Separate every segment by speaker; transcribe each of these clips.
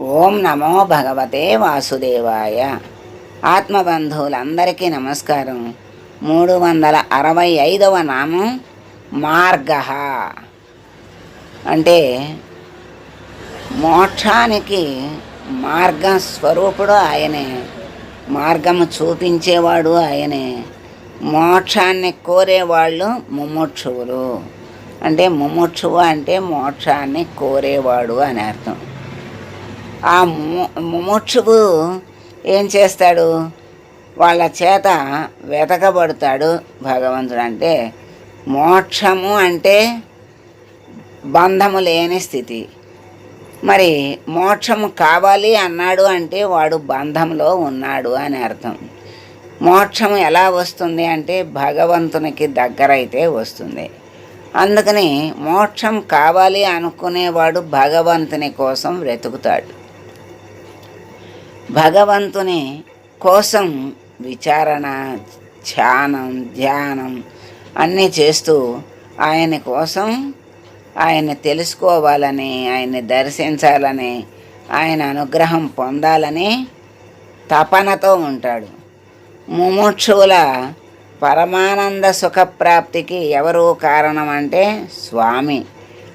Speaker 1: ఓం నమో భగవతే వాసుదేవాయ. ఆత్మబంధువులందరికీ నమస్కారం. మూడు వందల అరవై ఐదవ నామం మార్గ. అంటే మోక్షానికి మార్గ స్వరూపుడు ఆయనే. మార్గము చూపించేవాడు ఆయనే. మోక్షాన్ని కోరేవాళ్ళు ముముక్షువులు. అంటే ముముక్షువు అంటే మోక్షాన్ని కోరేవాడు అని అర్థం. ఆ ముముక్షువు ఏం చేస్తాడు? వాళ్ళ చేత వెతకబడతాడు భగవంతుడు అంటే. మోక్షము అంటే బంధము లేని స్థితి. మరి మోక్షము కావాలి అన్నాడు అంటే వాడు బంధంలో ఉన్నాడు అని అర్థం. మోక్షం ఎలా వస్తుంది అంటే భగవంతునికి దగ్గరైతే వస్తుంది. అందుకని మోక్షం కావాలి అనుకునేవాడు భగవంతుని కోసం వెతుకుతాడు. భగవంతుని కోసం విచారణ ధ్యానం ధ్యానం అన్నీ చేస్తూ ఆయన కోసం ఆయన తెలుసుకోవాలని ఆయన్ని దర్శించాలని ఆయన అనుగ్రహం పొందాలని తపనతో ఉంటాడు. ముముక్షువుల పరమానంద సుఖప్రాప్తికి ఎవరు కారణం అంటే స్వామి.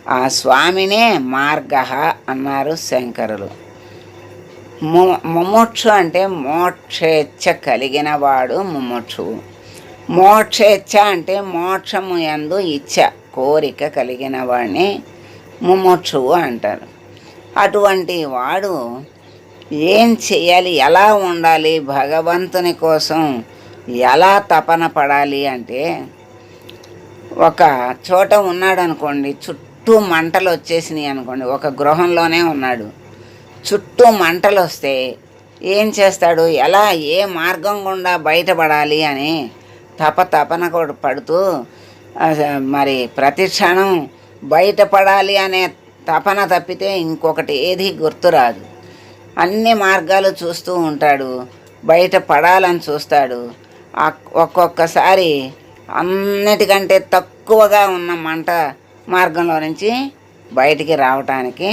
Speaker 1: ఆ స్వామినే మార్గ అన్నారు శంకరులు. ము ముముక్షు అంటే మోక్షేచ్ఛ కలిగిన వాడు ముమోక్షువు మోక్షేచ్ఛ అంటే మోక్షము యందు ఇచ్ఛ కోరిక కలిగిన వాడిని ముమోక్షువు అంటారు. అటువంటి వాడు ఏం చేయాలి ఎలా ఉండాలి భగవంతుని కోసం ఎలా తపన పడాలి అంటే ఒక చోట ఉన్నాడు అనుకోండి చుట్టూ మంటలు వచ్చేసినాయి అనుకోండి ఒక గృహంలోనే ఉన్నాడు. చుట్టూ మంటలు వస్తే ఏం చేస్తాడు? ఎలా? ఏ మార్గం గుండా బయటపడాలి అని తప తపన కూడా పడుతూ మరి ప్రతి క్షణం బయటపడాలి అనే తపన తప్పితే ఇంకొకటి ఏది గుర్తురాదు అన్ని మార్గాలు చూస్తూ ఉంటాడు. బయట పడాలని చూస్తాడు. ఒక్కొక్కసారి అన్నిటికంటే తక్కువగా ఉన్న మంట మార్గంలో నుంచి బయటికి రావటానికి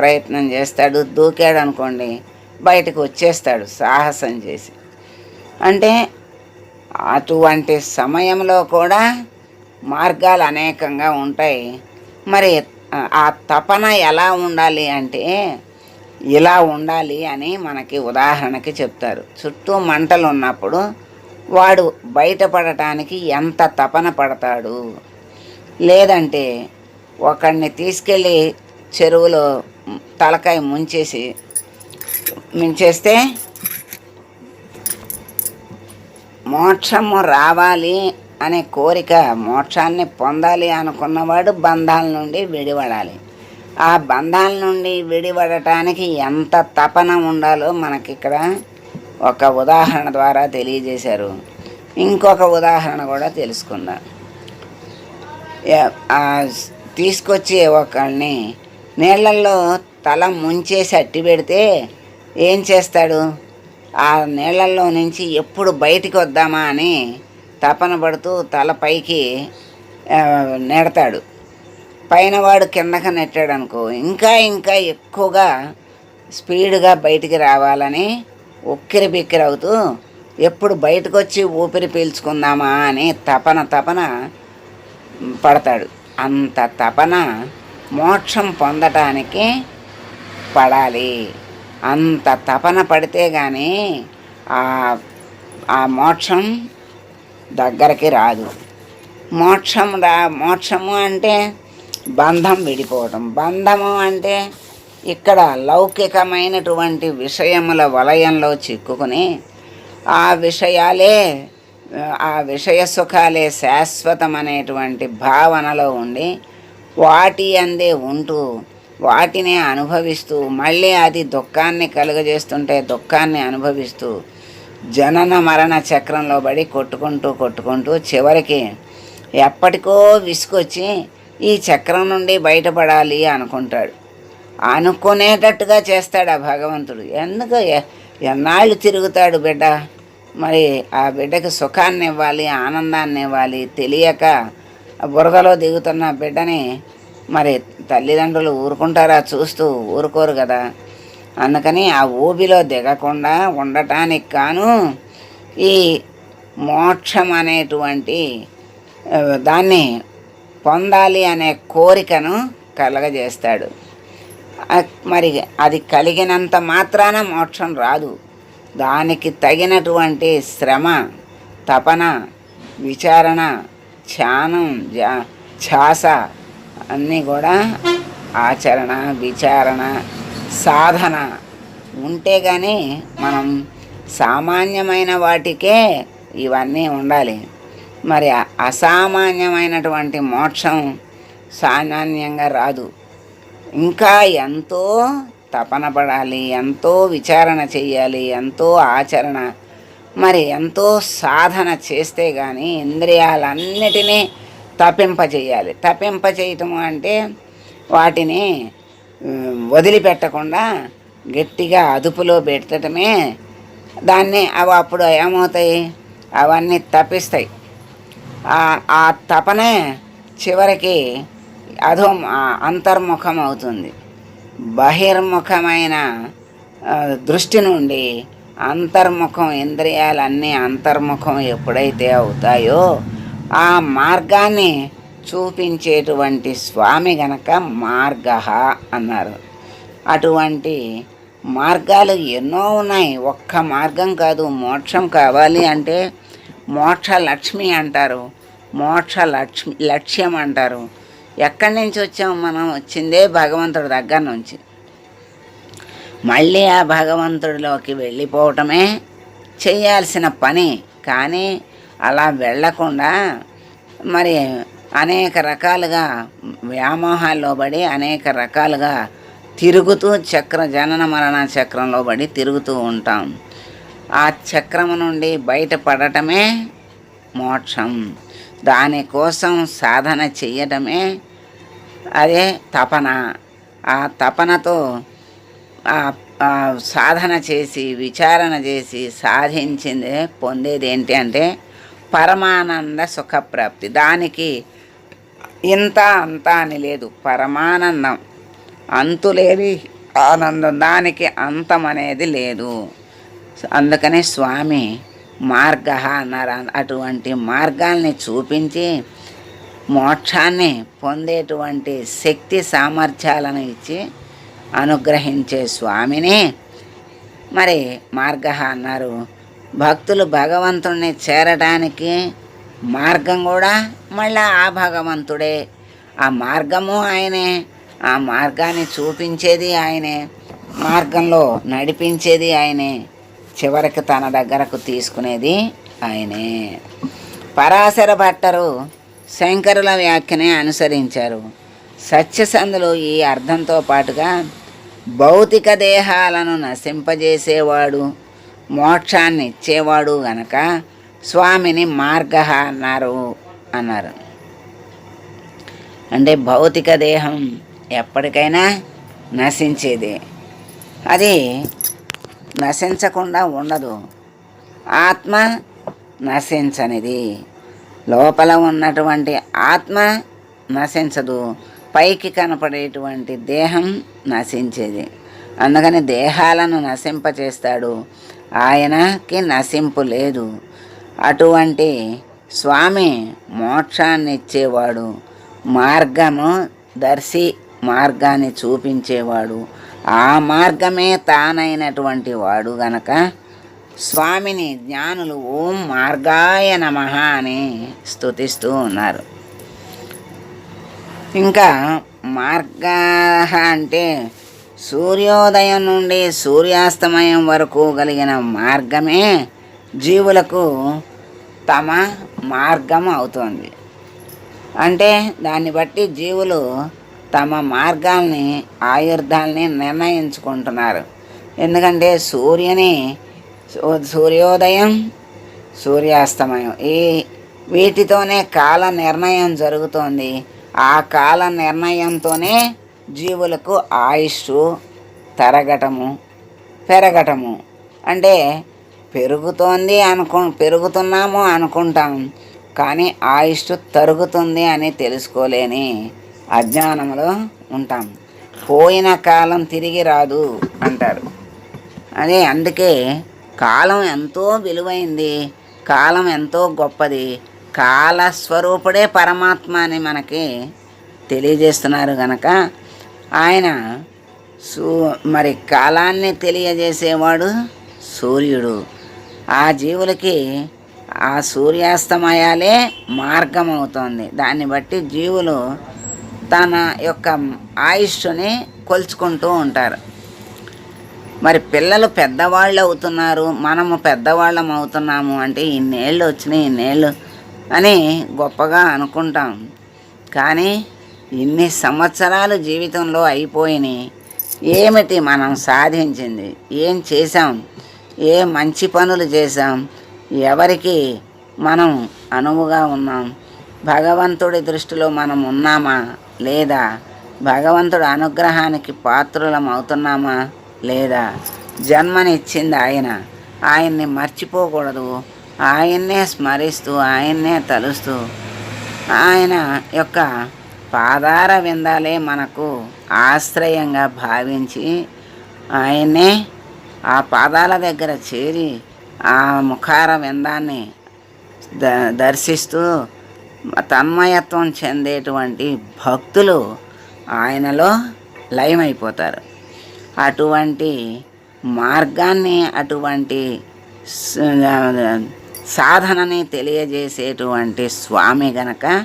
Speaker 1: ప్రయత్నం చేస్తాడు దూకాడు అనుకోండి బయటకు వచ్చేస్తాడు సాహసం చేసి. అంటే అటువంటి సమయంలో కూడా మార్గాలు అనేకంగా ఉంటాయి. మరి ఆ తపన ఎలా ఉండాలి అంటే ఇలా ఉండాలి అని మనకి ఉదాహరణకి చెప్తారు. చుట్టూ మంటలు ఉన్నప్పుడు వాడు బయటపడటానికి ఎంత తపన పడతాడు? లేదంటే ఒకడిని తీసుకెళ్ళి చెరువులో తలకాయ ముంచేసి ముంచేస్తే మోక్షము రావాలి అనే కోరిక మోక్షాన్ని పొందాలి అనుకున్నవాడు బంధాల నుండి విడిపడాలి ఆ బంధాల నుండి విడిపడటానికి ఎంత తపన ఉండాలో మనకి ఇక్కడ ఒక ఉదాహరణ ద్వారా తెలియజేశారు. ఇంకొక ఉదాహరణ కూడా తెలుసుకుందాం. తీసుకొచ్చి ఒకళ్ళని నీళ్ళల్లో తల ముంచేసి అట్టి పెడితే ఏం చేస్తాడు? ఆ నీళ్ళల్లో నుంచి ఎప్పుడు బయటికి వద్దామా అని తపన పడుతూ తల పైకి నెడతాడు. పైన వాడు కిందకి నెట్టాడు అనుకో ఇంకా ఇంకా ఎక్కువగా స్పీడ్గా బయటికి రావాలని ఉక్కిరి బిక్కిరి అవుతూ ఎప్పుడు బయటకు వచ్చి ఊపిరి పీల్చుకుందామా అని తపన తపన పడతాడు. అంత తపన మోక్షం పొందటానికి పడాలి. అంత తపన పడితే కానీ ఆ ఆ మోక్షం దగ్గరికి రాదు. మోక్షం రా మోక్షము అంటే బంధం విడిపోవటం. బంధము అంటే ఇక్కడ లౌకికమైనటువంటి విషయముల వలయంలో చిక్కుకుని ఆ విషయాలే ఆ విషయ సుఖాలే శాశ్వతమనేటువంటి భావనలో ఉండి వాటి అందే ఉంటూ వాటినే అనుభవిస్తూ మళ్ళీ అది దుఃఖాన్ని కలుగజేస్తుంటే దుఃఖాన్ని అనుభవిస్తూ జనన మరణ చక్రంలో పడి కొట్టుకుంటూ కొట్టుకుంటూ చివరికి ఎప్పటికో విసుకొచ్చి ఈ చక్రం నుండి బయటపడాలి అనుకుంటాడు. అనుకునేటట్టుగా చేస్తాడు ఆ భగవంతుడు. ఎందుకు ఎన్నాళ్ళు తిరుగుతాడు బిడ్డ? మరి ఆ బిడ్డకి సుఖాన్ని ఇవ్వాలి ఆనందాన్ని ఇవ్వాలి తెలియక బురదలో దిగుతున్న బిడ్డని మరి తల్లిదండ్రులు ఊరుకుంటారా చూస్తూ ఊరుకోరు కదా. అందుకని ఆ ఊబిలో దిగకుండా ఉండటానికి కాను ఈ మోక్షం అనేటువంటి దాన్ని పొందాలి అనే కోరికను కలగజేస్తాడు. మరి అది కలిగినంత మాత్రాన మోక్షం రాదు. దానికి తగినటువంటి శ్రమ తపన విచారణ ధ్యానం జా- ధ్యాస అన్నీ కూడా ఆచరణ విచారణ సాధన ఉంటే కానీ మనం సామాన్యమైన వాటికే ఇవన్నీ ఉండాలి. మరి అసామాన్యమైనటువంటి మోక్షం సామాన్యంగా రాదు. ఇంకా ఎంతో తపన పడాలి ఎంతో విచారణ చెయ్యాలి ఎంతో ఆచరణ మరి ఎంతో సాధన చేస్తే కానీ ఇంద్రియాలన్నిటినీ తప్పింపజేయాలి. తప్పింపచేయటం అంటే వాటిని వదిలిపెట్టకుండా గట్టిగా అదుపులో పెట్టడమే దాన్ని అవి అప్పుడు ఏమవుతాయి? అవన్నీ తప్పిస్తాయి. ఆ- తపనే చివరికి అధో అంతర్ముఖం అవుతుంది. బహిర్ముఖమైన దృష్టి నుండి అంతర్ముఖం ఇంద్రియాలన్నీ అంతర్ముఖం ఎప్పుడైతే అవుతాయో ఆ మార్గాన్ని చూపించేటువంటి స్వామి గనక మార్గ అన్నారు. అటువంటి మార్గాలు ఎన్నో ఉన్నాయి. ఒక్క మార్గం కాదు మోక్షం కావాలి అంటే మోక్ష లక్ష్మి అంటారు. మోక్ష లక్ష్మి లక్ష్యం అంటారు. ఎక్కడి నుంచి వచ్చాము మనం? వచ్చిందే భగవంతుడి దగ్గర నుంచి. మళ్ళీ ఆ భగవంతుడిలోకి వెళ్ళిపోవటమే చేయాల్సిన పని. కానీ అలా వెళ్ళకుండా మరి అనేక రకాలుగా వ్యామోహాల్లో పడి అనేక రకాలుగా తిరుగుతూ చక్ర జనన మరణ చక్రంలో పడి తిరుగుతూ ఉంటాం. ఆ చక్రము నుండి బయటపడటమే మోక్షం. దానికోసం సాధన చేయటమే అదే తపన. ఆ తపనతో సాధన చేసి విచారణ చేసి సాధించింది పొందేది ఏంటి అంటే పరమానంద సుఖప్రాప్తి. దానికి ఇంత అంత అని లేదు. పరమానందం. అంతులేని ఆనందం. దానికి అంతం అనేది లేదు. అందుకనే స్వామి మార్గ అన్నారు. అటువంటి మార్గాల్ని చూపించి మోక్షాన్ని పొందేటువంటి శక్తి సామర్థ్యాలను ఇచ్చి అనుగ్రహించే స్వామిని. మరి మార్గ అన్నారు. భక్తులు భగవంతుణ్ణి చేరడానికి మార్గం కూడా మళ్ళా ఆ భగవంతుడే. ఆ మార్గము ఆయనే. ఆ మార్గాన్ని చూపించేది ఆయనే. మార్గంలో నడిపించేది ఆయనే. చివరికి తన దగ్గరకు తీసుకునేది ఆయనే. పరాశర భట్టరు శంకరుల వ్యాఖ్యనే అనుసరించారు. సత్యసంధులు ఈ అర్థంతో పాటుగా భౌతిక దేహాలను నశింపజేసేవాడు మోక్షాన్ని ఇచ్చేవాడు గనక స్వామిని మార్గ అన్నారు అన్నారు. అంటే భౌతిక దేహం ఎప్పటికైనా నశించేది. అది నశించకుండా ఉండదు. ఆత్మ నశించనిది. లోపల ఉన్నటువంటి ఆత్మ నశించదు. పైకి కనపడేటువంటి దేహం నశించేది. అందుకని దేహాలను నశింపచేస్తాడు. ఆయనకి నశింపు లేదు. అటువంటి స్వామి మోక్షాన్ని ఇచ్చేవాడు మార్గము దర్శి మార్గాన్ని చూపించేవాడు. ఆ మార్గమే తానైనటువంటి వాడు గనక స్వామిని జ్ఞానులు ఓం మార్గాయ నమ అని స్తుతిస్తూ ఉన్నారు. ఇంకా మార్గ అంటే సూర్యోదయం నుండి సూర్యాస్తమయం వరకు కలిగిన మార్గమే జీవులకు తమ మార్గం అవుతుంది. అంటే దాన్ని బట్టి జీవులు తమ మార్గాల్ని ఆయుర్ధాల్ని నిర్ణయించుకుంటున్నారు. ఎందుకంటే సూర్యుని సూ- సూర్యోదయం సూర్యాస్తమయం ఈ వీటితోనే కాల నిర్ణయం జరుగుతోంది. ఆ కాల నిర్ణయంతోనే జీవులకు ఆయుష్ తరగటము పెరగటము. అంటే పెరుగుతోంది అనుకు పెరుగుతున్నాము అనుకుంటాం కానీ ఆయుష్ తరుగుతుంది అని తెలుసుకోలేని అజ్ఞానంలో ఉంటాం. పోయిన కాలం తిరిగి రాదు అంటారు. అదే అందుకే కాలం ఎంతో విలువైంది కాలం ఎంతో గొప్పది కాలస్వరూపుడే పరమాత్మ అని మనకి తెలియజేస్తున్నారు గనక ఆయన సూ మరి కాలాన్ని తెలియజేసేవాడు సూర్యుడు. ఆ జీవులకి ఆ సూర్యాస్తమయాలే మార్గం అవుతుంది దాన్ని బట్టి జీవులు తన యొక్క ఆయుష్ని కొలుచుకుంటూ ఉంటారు. మరి పిల్లలు పెద్దవాళ్ళు అవుతున్నారు మనము పెద్దవాళ్ళం అవుతున్నాము అంటే ఇన్నేళ్ళు వచ్చినాయి ఇన్నేళ్ళు అని గొప్పగా అనుకుంటాం. కానీ ఇన్ని సంవత్సరాలు జీవితంలో అయిపోయినాయి ఏమిటి మనం సాధించింది? ఏం చేసాం ఏ మంచి పనులు చేసాం ఎవరికి మనం అనువుగా ఉన్నాం? భగవంతుడి దృష్టిలో మనం ఉన్నామా? లేదా భగవంతుడి అనుగ్రహానికి పాత్రులం అవుతున్నామా? లేదా జన్మనిచ్చింది ఆయన. ఆయన్ని మర్చిపోకూడదు. ఆయన్నే స్మరిస్తూ ఆయన్నే తలుస్తూ ఆయన యొక్క పాదార విందాలే మనకు ఆశ్రయంగా భావించి ఆయన్నే ఆ పాదాల దగ్గర చేరి ఆ ముఖార విందాన్ని ద దర్శిస్తూ తన్మయత్వం చెందేటువంటి భక్తులు ఆయనలో లయమైపోతారు. అటువంటి మార్గాన్ని అటువంటి సాధనని తెలియజేసేటువంటి స్వామి గనక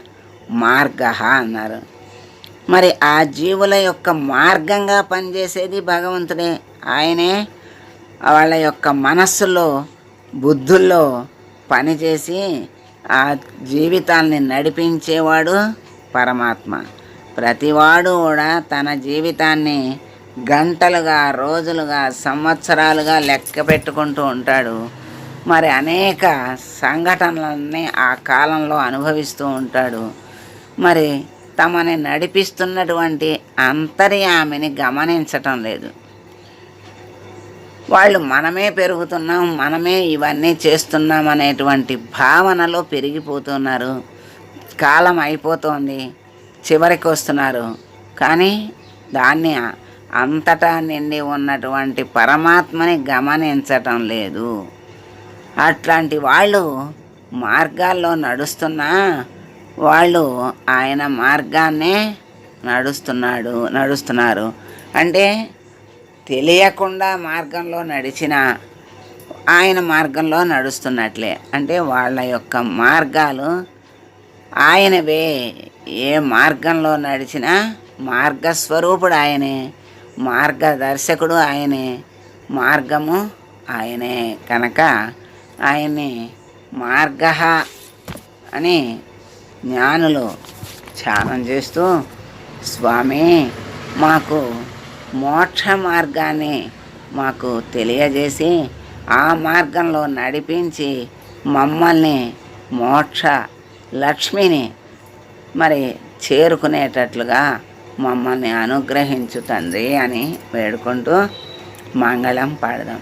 Speaker 1: మార్గ అన్నారు. మరి ఆ జీవుల యొక్క మార్గంగా పనిచేసేది భగవంతుడే. ఆయనే వాళ్ళ యొక్క మనస్సులో బుద్ధుల్లో పనిచేసి ఆ జీవితాల్ని నడిపించేవాడు పరమాత్మ. ప్రతివాడు కూడా తన జీవితాన్ని గంటలుగా రోజులుగా సంవత్సరాలుగా లెక్క పెట్టుకుంటూ ఉంటాడు. మరి అనేక సంఘటనలన్నీ ఆ కాలంలో అనుభవిస్తూ ఉంటాడు. మరి తమని నడిపిస్తున్నటువంటి అంతర్యామిని గమనించటం లేదు. వాళ్ళు మనమే పెరుగుతున్నాం మనమే ఇవన్నీ చేస్తున్నాం అనేటువంటి భావనలో పెరిగిపోతున్నారు. కాలం అయిపోతోంది చివరికి వస్తున్నారు. కానీ దాన్ని అంతటా నిండి ఉన్నటువంటి పరమాత్మని గమనించటం లేదు. అట్లాంటి వాళ్ళు మార్గాల్లో నడుస్తున్నా వాళ్ళు ఆయన మార్గాన్నే నడుస్తున్నాడు నడుస్తున్నారు. అంటే తెలియకుండా మార్గంలో నడిచిన ఆయన మార్గంలో నడుస్తున్నట్లే. అంటే వాళ్ళ యొక్క మార్గాలు ఆయనవే. ఏ మార్గంలో నడిచినా మార్గస్వరూపుడు ఆయనే మార్గదర్శకుడు ఆయనే మార్గము ఆయనే. కనుక ఆయన్ని మార్గ అని జ్ఞానులు ధ్యానం చేస్తూ స్వామి మాకు మోక్ష మార్గాన్ని మాకు తెలియజేసి ఆ మార్గంలో నడిపించి మమ్మల్ని మోక్ష లక్ష్మిని మరి చేరుకునేటట్లుగా మమ్మల్ని అనుగ్రహించు తండ్రి అని వేడుకుంటూ మంగళం పాడదాం.